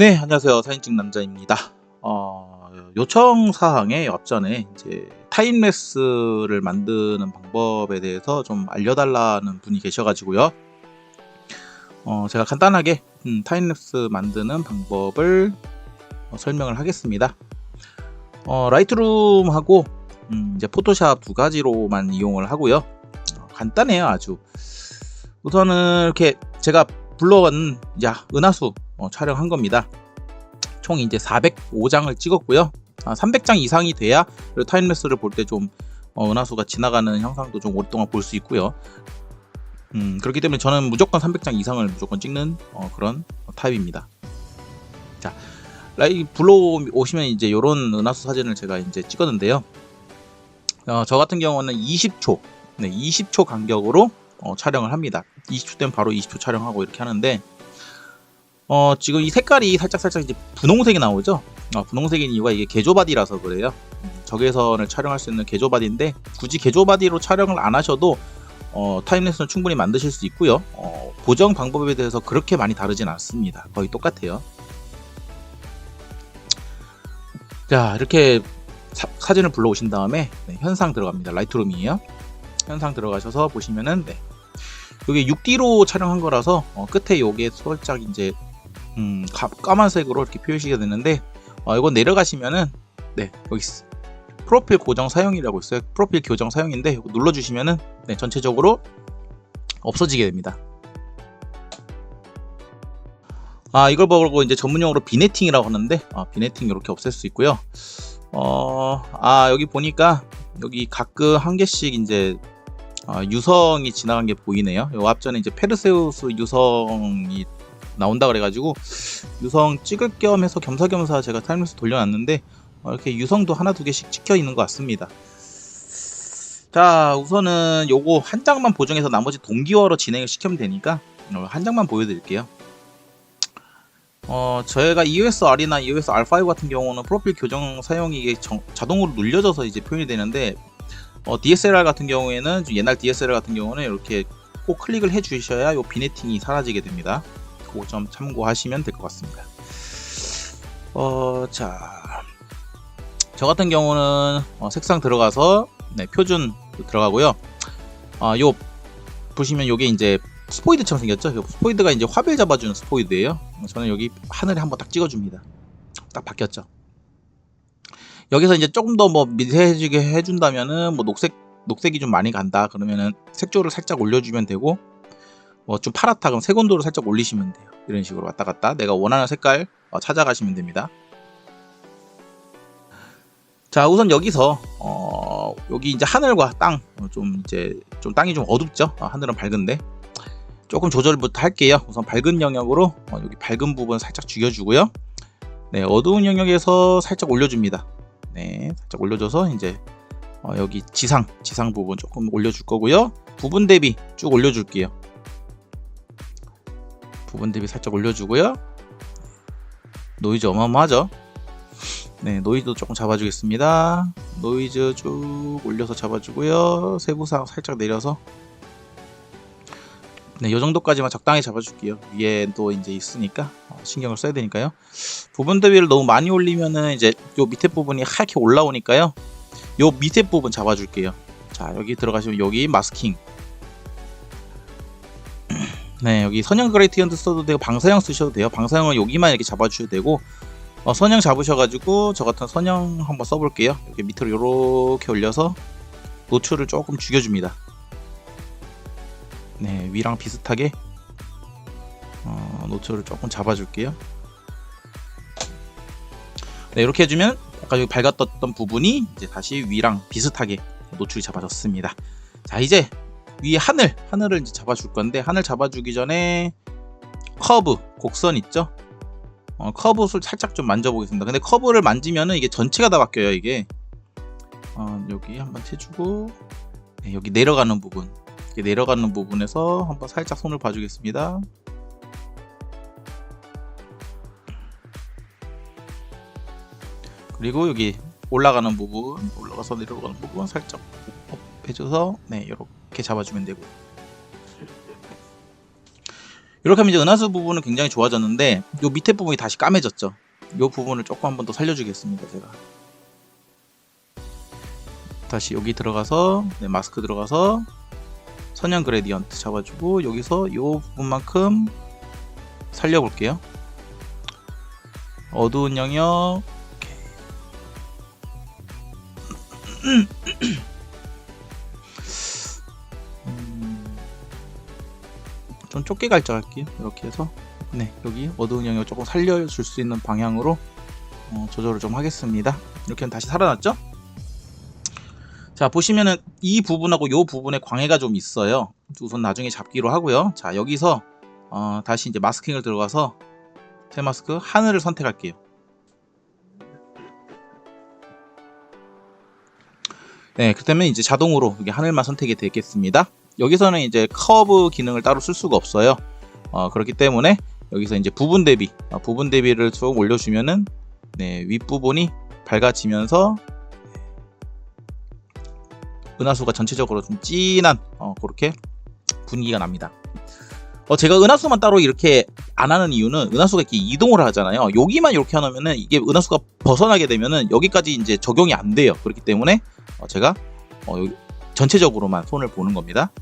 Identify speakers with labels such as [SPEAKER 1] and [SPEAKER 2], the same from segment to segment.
[SPEAKER 1] 네, 안녕하세요. 사진 찍 남자입니다. 어, 요청 사항에 옆전에 이제 타임레스를 만드는 방법에 대해서 좀 알려달라는 분이 계셔가지고요. 어, 제가 간단하게 음, 타임랩스 만드는 방법을 어, 설명을 하겠습니다. 어, 라이트룸하고 음, 이제 포토샵 두 가지로만 이용을 하고요. 어, 간단해요, 아주. 우선은 이렇게 제가 불러온 야 은하수 어, 촬영한 겁니다. 총 이제 405장을 찍었고요. 아, 300장 이상이 돼야 타임레스를 볼 때좀 어, 은하수가 지나가는 형상도 좀 오랫동안 볼 수 있고요. 음, 그렇기 때문에 저는 무조건 300장 이상을 무조건 찍는 어, 그런 타입입니다. 자, 라이 불러 오시면 이제 이런 은하수 사진을 제가 이제 찍었는데요. 어, 저 같은 경우는 20초, 네, 20초 간격으로 어, 촬영을 합니다. 20초 되면 바로 20초 촬영하고 이렇게 하는데 어, 지금 이 색깔이 살짝 살짝 이제 분홍색이 나오죠. 어, 분홍색인 이유가 이게 개조바디라서 그래요. 음, 적외선을 촬영할 수 있는 개조바디인데 굳이 개조바디로 촬영을 안 하셔도 어, 타임레스는 충분히 만드실 수 있고요. 어, 보정 방법에 대해서 그렇게 많이 다르진 않습니다. 거의 똑같아요. 자, 이렇게 사, 진을 불러오신 다음에 네, 현상 들어갑니다. 라이트룸이에요. 현상 들어가셔서 보시면은 네, 여기 6D로 촬영한 거라서 어, 끝에 요게 살짝 이제 음, 가, 까만색으로 이렇게 표시가 되는데 어, 이거 내려가시면은 네 여기. 프로필 고정 사용이라고 있어요. 프로필 교정 사용인데 눌러주시면은 네, 전체적으로 없어지게 됩니다. 아 이걸 보고 이제 전문용어로 비네팅이라고 하는데 아, 비네팅 이렇게 없앨 수 있고요. 어, 아 여기 보니까 여기 가끔 한 개씩 이제 아, 유성이 지나간 게 보이네요. 요 앞전에 이제 페르세우스 유성이 나온다 그래가지고 유성 찍을 겸 해서 겸사겸사 제가 타임레스 돌려놨는데 어, 이렇게 유성도 하나 두 개씩 찍혀 있는 것 같습니다. 자 우선은 요거 한 장만 보정해서 나머지 동기화로 진행을 시키면 되니까 어, 한 장만 보여드릴게요. 어, 저희가 EOS-R이나 EOS-R5 같은 경우는 프로필 교정 사용이 정, 자동으로 눌려져서 이제 표현이 되는데 어, DSLR 같은 경우에는 옛날 DSLR 같은 경우는 이렇게 꼭 클릭을 해 주셔야 요 비네팅이 사라지게 됩니다. 그거 좀 참고하시면 될 것 같습니다. 어, 자. 저 같은 경우는 어, 색상 들어가서 네, 표준 들어가고요. 아, 요 보시면 요게 이제 스포이드처럼 생겼죠? 스포이드가 이제 화별 잡아주는 스포이드예요. 저는 여기 하늘에 한번 딱 찍어줍니다. 딱 바뀌었죠. 여기서 이제 조금 더 뭐 미세해지게 해준다면은 뭐 녹색 녹색이 좀 많이 간다 그러면은 색조를 살짝 올려주면 되고 뭐 좀 파랗다 그럼 색온도를 살짝 올리시면 돼요. 이런 식으로 왔다 갔다 내가 원하는 색깔 어, 찾아가시면 됩니다. 자 우선 여기서 어, 여기 이제 하늘과 땅좀 어, 이제 좀 땅이 좀 어둡죠. 어, 하늘은 밝은데 조금 조절부터 할게요. 우선 밝은 영역으로 어, 여기 밝은 부분 살짝 죽여주고요. 네 어두운 영역에서 살짝 올려줍니다. 네, 살짝 올려줘서 이제 어, 여기 지상 지상 부분 조금 올려줄 거고요. 부분 대비 쭉 올려줄게요. 부분 대비 살짝 올려주고요. 노이즈 어마어마하죠? 네, 노이즈도 조금 잡아주겠습니다. 노이즈 쭉 올려서 잡아주고요. 세부상 살짝 내려서 네, 이 정도까지만 적당히 잡아줄게요. 위에도 이제 있으니까 어, 신경을 써야 되니까요. 부분 대비를 너무 많이 올리면은 이제 요 밑에 부분이 하얗게 올라오니까요. 요 밑에 부분 잡아줄게요. 자, 여기 들어가시면 여기 마스킹. 네, 여기 선형 그레이티언트 써도 되고 방사형 쓰셔도 돼요. 방사형은 여기만 이렇게 잡아주셔도 되고 어, 선형 잡으셔가지고 저 같은 선형 한번 써볼게요. 이렇게 밑으로 이렇게 올려서 노출을 조금 죽여줍니다. 네, 위랑 비슷하게 어, 노출을 조금 잡아줄게요. 네, 이렇게 해주면 아까 여기 밝았던 부분이 이제 다시 위랑 비슷하게 노출이 잡아졌습니다. 자, 이제 위에 하늘, 하늘을 이제 잡아줄 건데 하늘 잡아주기 전에 커브, 곡선 있죠? 어, 커브를 살짝 좀 만져보겠습니다. 근데 커브를 만지면은 이게 전체가 다 바뀌어요, 이게. 어, 여기 한번 해주고 네, 여기 내려가는 부분 내려가는 부분에서 한번 살짝 손을 봐주겠습니다. 그리고 여기 올라가는 부분, 올라가서 내려가는 부분 살짝 해줘서 네 이렇게 잡아주면 되고 이렇게 하면 이제 은하수 부분은 굉장히 좋아졌는데 요 밑에 부분이 다시 까매졌죠. 요 부분을 조금 한번 더 살려주겠습니다. 제가 다시 여기 들어가서 네, 마스크 들어가서 선형 그레디언트 잡아주고 여기서 요 부분만큼 살려볼게요. 어두운 영역 좀 좁게 갈짝할게요. 이렇게 해서 네 여기 어두운 영역 조금 살려줄 수 있는 방향으로 어, 조절을 좀 하겠습니다. 이렇게 다시 살아났죠? 자 보시면은 이 부분하고 이 부분에 광해가 좀 있어요. 우선 나중에 잡기로 하고요. 자 여기서 어, 다시 이제 마스킹을 들어가서 새 마스크 하늘을 선택할게요. 네, 그렇다면 이제 자동으로 하늘만 선택이 되겠습니다. 여기서는 이제 커브 기능을 따로 쓸 수가 없어요. 어, 그렇기 때문에 여기서 이제 부분 대비, 어, 부분 대비를 쭉 올려주면은 네, 윗부분이 밝아지면서 은하수가 전체적으로 좀 진한 어, 그렇게 분위기가 납니다. 어, 제가 은하수만 따로 이렇게 안 하는 이유는 은하수가 이렇게 이동을 하잖아요. 여기만 이렇게 해놓으면은 이게 은하수가 벗어나게 되면은 여기까지 이제 적용이 안 돼요. 그렇기 때문에 어, 제가 어, 전체적으로만 손을 보는 겁니다.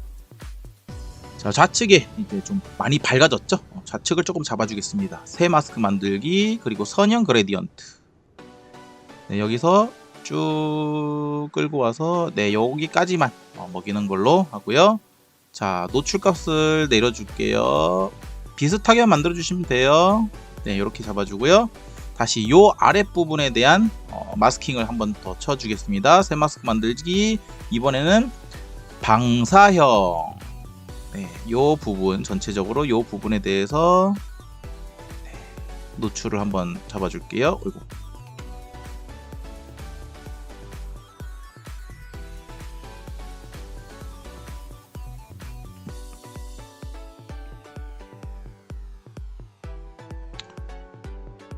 [SPEAKER 1] 자 좌측에 이제 좀 많이 밝아졌죠? 어, 좌측을 조금 잡아주겠습니다. 새 마스크 만들기 그리고 선형 그레디언트. 네, 여기서 쭉 끌고 와서 네 여기까지만 어, 먹이는 걸로 하고요. 자 노출값을 내려줄게요. 비슷하게 만들어 주시면 돼요. 네 이렇게 잡아주고요. 다시 요 아랫부분에 대한 어, 마스킹을 한번 더 쳐주겠습니다. 새 마스크 만들기 이번에는 방사형 네, 요 부분 전체적으로 요 부분에 대해서 네, 노출을 한번 잡아줄게요. 어이구.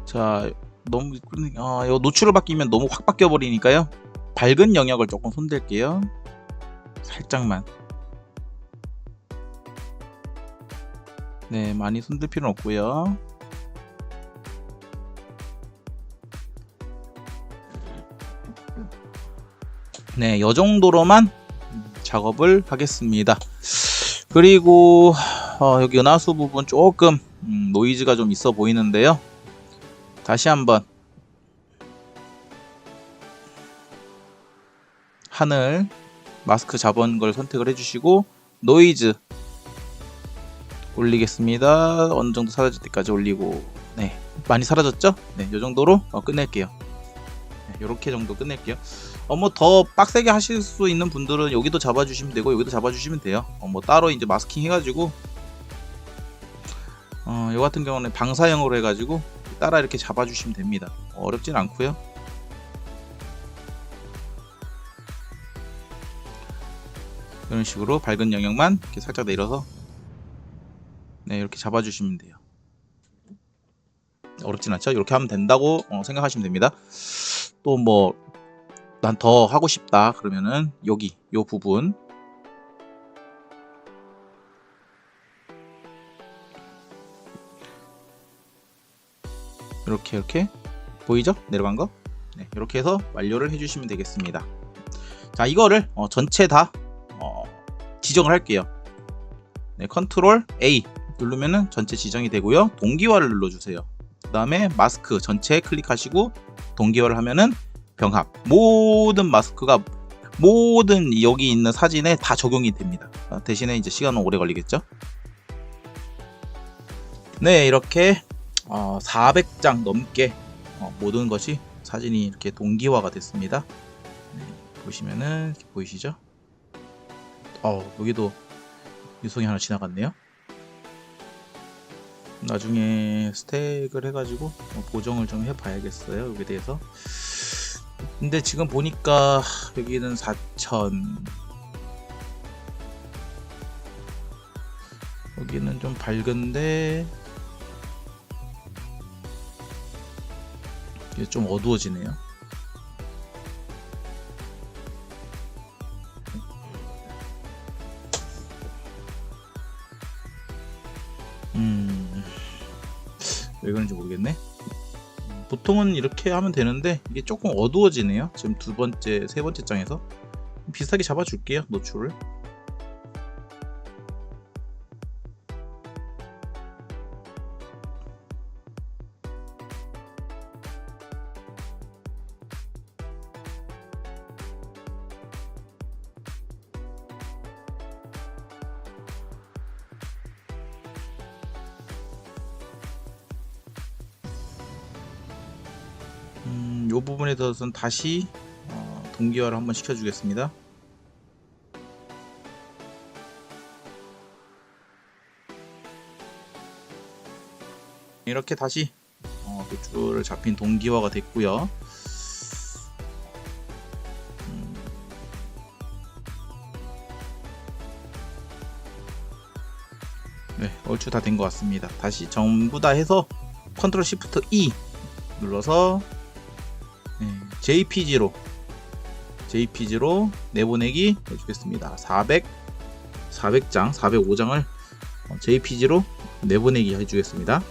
[SPEAKER 1] 자, 너무 아, 요 노출을 바뀌면 너무 확 바뀌어 버리니까요. 밝은 영역을 조금 손댈게요. 살짝만. 네, 많이 손댈 필요는 없고요. 네, 요 정도로만 작업을 하겠습니다. 그리고 어, 여기 은하수 부분 조금 음, 노이즈가 좀 있어 보이는데요. 다시 한번 하늘 마스크 잡은 걸 선택을 해주시고 노이즈 올리겠습니다. 어느 정도 사라질 때까지 올리고 네 많이 사라졌죠? 네이 정도로 어, 끝낼게요. 네, 이렇게 정도 끝낼게요. 어 뭐 더 빡세게 하실 수 있는 분들은 여기도 잡아주시면 되고 여기도 잡아주시면 돼요. 어, 뭐 따로 이제 마스킹 해가지고 어, 요 같은 경우는 방사형으로 해가지고 따라 이렇게 잡아주시면 됩니다. 어렵진 않고요. 이런 식으로 밝은 영역만 이렇게 살짝 내려서 네 이렇게 잡아주시면 돼요. 어렵진 않죠? 이렇게 하면 된다고 어, 생각하시면 됩니다. 또 뭐 난 더 하고 싶다 그러면은 여기 요 부분 이렇게 이렇게 보이죠? 내려간 거. 네, 이렇게 해서 완료를 해주시면 되겠습니다. 자, 이거를 어, 전체 다 어, 지정을 할게요. 네, 컨트롤 A 누르면은 전체 지정이 되고요. 동기화를 눌러주세요. 그 다음에 마스크 전체 클릭하시고 동기화를 하면은 병합 모든 마스크가 모든 여기 있는 사진에 다 적용이 됩니다. 어, 대신에 이제 시간은 오래 걸리겠죠. 네, 이렇게 어, 400장 넘게 어, 모든 것이 사진이 이렇게 동기화가 됐습니다. 네, 보시면은 보이시죠? 어, 여기도 유성이 하나 지나갔네요. 나중에 스택을 해가지고 뭐 보정을 좀 해봐야겠어요. 여기에 대해서. 근데 지금 보니까 여기는 4,000 여기는 좀 밝은데 이게 좀 어두워지네요. 보통은 이렇게 하면 되는데 이게 조금 어두워지네요. 지금 두 번째, 세 번째 장에서 비슷하게 잡아줄게요. 노출을. 대해서는 다시 어, 동기화를 한번 시켜주겠습니다. 이렇게 다시 어, 노출을 잡힌 동기화가 됐고요. 음. 네, 얼추 다 된 것 같습니다. 다시 전부 다 해서 컨트롤 시프트 E 눌러서 네, JPG로 JPG로 내보내기 해주겠습니다. 400 400장 405장을 JPG로 내보내기 해주겠습니다.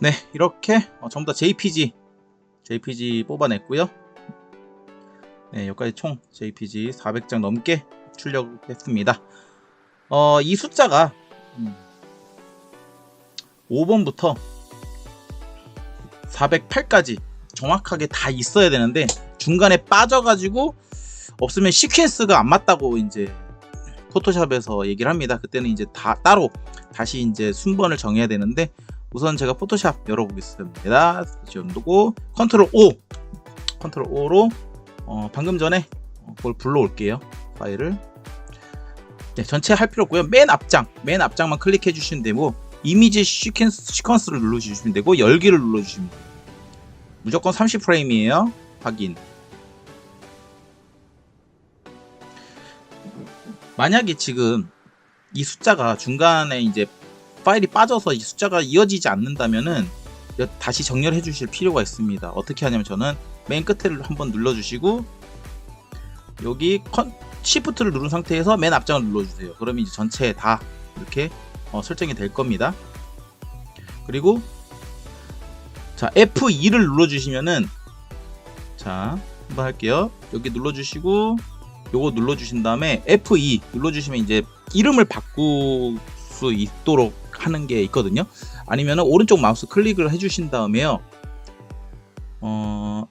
[SPEAKER 1] 네 이렇게 어, 전부 다 JPG JPG 뽑아냈고요. 네 여기까지 총 JPG 400장 넘게 출력했습니다. 어, 이 숫자가 음, 5번부터 408까지 정확하게 다 있어야 되는데 중간에 빠져가지고 없으면 시퀀스가 안 맞다고 이제 포토샵에서 얘기를 합니다. 그때는 이제 다 따로 다시 이제 순번을 정해야 되는데 우선 제가 포토샵 열어보겠습니다. 지원도고 컨트롤 O 컨트롤 O로 어, 방금 전에 그걸 불러올게요. 파일을 네, 전체 할 필요 없고요. 맨 앞장, 맨 앞장만 클릭해 주시면 되고 이미지 시퀀스, 시퀀스를 눌러주시면 되고 열기를 눌러주시면 돼요. 무조건 30프레임이에요. 확인. 만약에 지금 이 숫자가 중간에 이제 파일이 빠져서 이 숫자가 이어지지 않는다면은 다시 정렬해 주실 필요가 있습니다. 어떻게 하냐면 저는 맨 끝을 한번 눌러 주시고 여기 컨, 시프트를 누른 상태에서 맨 앞장을 눌러 주세요. 그러면 이제 전체 다 이렇게 어, 설정이 될 겁니다. 그리고 자 F2를 눌러주시면은 자 한번 할게요. 여기 눌러주시고 요거 눌러주신 다음에 F2 눌러주시면 이제 이름을 바꿀 수 있도록 하는 게 있거든요. 아니면은 오른쪽 마우스 클릭을 해주신 다음에요. 어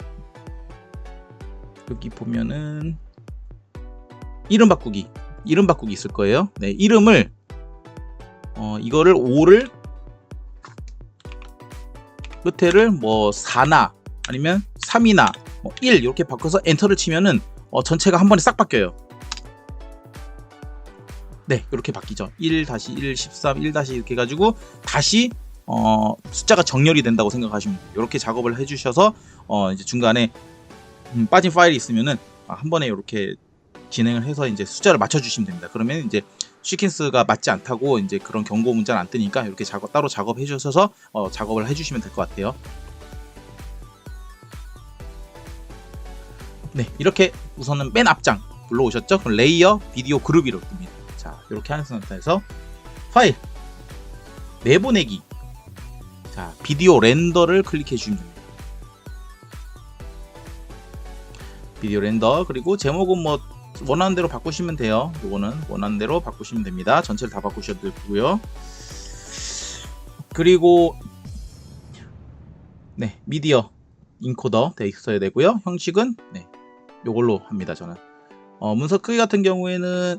[SPEAKER 1] 여기 보면은 이름 바꾸기 이름 바꾸기 있을 거예요. 네, 이름을 어, 이거를 5를 끝에를 뭐 4나 아니면 3이나 뭐1 이렇게 바꿔서 엔터를 치면은 어, 전체가 한 번에 싹 바뀌어요. 네, 이렇게 바뀌죠. 1 다시 1 13 1 다시 이렇게 해가지고 다시 어, 숫자가 정렬이 된다고 생각하시면 돼요. 이렇게 작업을 해주셔서 어, 이제 중간에 음, 빠진 파일이 있으면은 한 번에 이렇게 진행을 해서 이제 숫자를 맞춰주시면 됩니다. 그러면 이제 시퀀스가 맞지 않다고 이제 그런 경고 문자는 안 뜨니까 이렇게 작업 따로 작업해 주셔서 어, 작업을 해주시면 될 것 같아요. 네, 이렇게 우선은 맨 앞장 불러오셨죠? 그럼 레이어 비디오 그룹이라고 뜹니다. 자, 이렇게 하는 상태에서 파일 내보내기 자, 비디오 렌더를 클릭해 주시면 됩니다. 비디오 렌더 그리고 제목은 뭐 원하는 대로 바꾸시면 돼요. 이거는 원하는 대로 바꾸시면 됩니다. 전체를 다 바꾸셔도 되고요. 그리고 네 미디어 인코더 돼 있어야 되고요. 형식은 네 요걸로 합니다. 저는 어, 문서 크기 같은 경우에는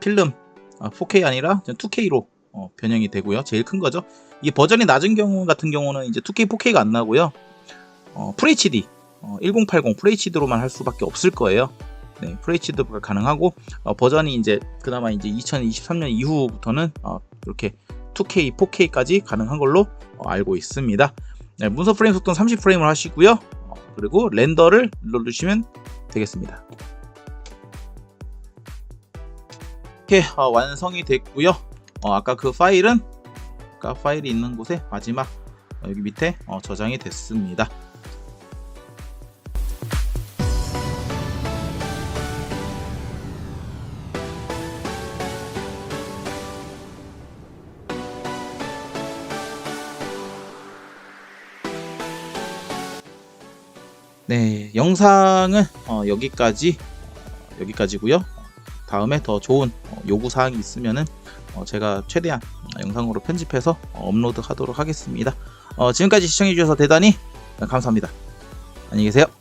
[SPEAKER 1] 필름 아, 4K 아니라 2K로 어, 변형이 되고요. 제일 큰 거죠. 이 버전이 낮은 경우 같은 경우는 이제 2K, 4K가 안 나고요. 어, FHD 어, 1080 FHD로만 할 수밖에 없을 거예요. 네, FHD가 가능하고 어, 버전이 이제 그나마 이제 2023년 이후부터는 어, 이렇게 2K, 4K까지 가능한 걸로 어, 알고 있습니다. 네, 문서 프레임 속도는 30프레임을 하시고요. 어, 그리고 렌더를 눌러주시면 되겠습니다. 이렇게 어, 완성이 됐고요. 어, 아까 그 파일은 아까 파일이 있는 곳에 마지막 어, 여기 밑에 어, 저장이 됐습니다. 네, 영상은 어, 여기까지 어, 여기까지고요. 다음에 더 좋은 어, 요구 사항이 있으면은 어, 제가 최대한 영상으로 편집해서 어, 업로드하도록 하겠습니다. 어, 지금까지 시청해 주셔서 대단히 감사합니다. 안녕히 계세요.